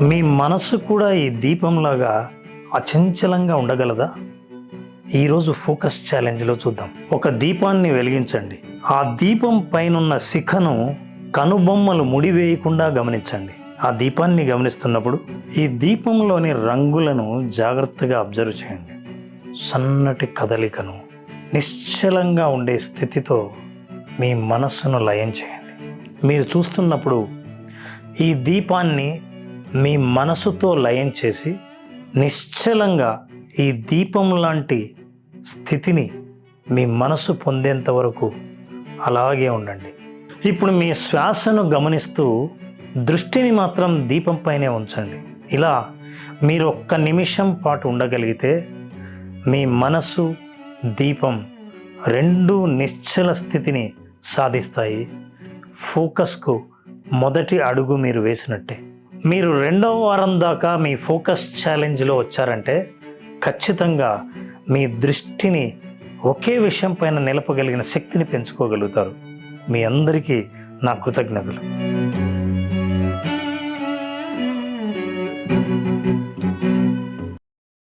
మీ మనస్సు కూడా ఈ దీపంలాగా అచంచలంగా ఉండగలదా? ఈరోజు ఫోకస్ ఛాలెంజ్లో చూద్దాం. ఒక దీపాన్ని వెలిగించండి. ఆ దీపం పైనున్న శిఖను కనుబొమ్మలు ముడివేయకుండా గమనించండి. ఆ దీపాన్ని గమనిస్తున్నప్పుడు ఈ దీపంలోని రంగులను జాగ్రత్తగా అబ్జర్వ్ చేయండి. సన్నటి కదలికను నిశ్చలంగా ఉండే స్థితితో మీ మనస్సును లయం చేయండి. మీరు చూస్తున్నప్పుడు ఈ దీపాన్ని మీ మనసుతో లయం చేసి నిశ్చలంగా ఈ దీపం లాంటి స్థితిని మీ మనసు పొందేంత వరకు అలాగే ఉండండి. ఇప్పుడు మీ శ్వాసను గమనిస్తూ దృష్టిని మాత్రం దీపంపైనే ఉంచండి. ఇలా మీరు ఒక్క నిమిషం పాటు ఉండగలిగితే మీ మనసు దీపం రెండు నిశ్చల స్థితిని సాధిస్తాయి. ఫోకస్కు మొదటి అడుగు మీరు వేసినట్టే. మీరు రెండవ వారం దాకా మీ ఫోకస్ ఛాలెంజ్లో వచ్చారంటే ఖచ్చితంగా మీ దృష్టిని ఒకే విషయం పైన నిలపగలిగిన శక్తిని పెంచుకోగలుగుతారు. మీ అందరికీ నా కృతజ్ఞతలు.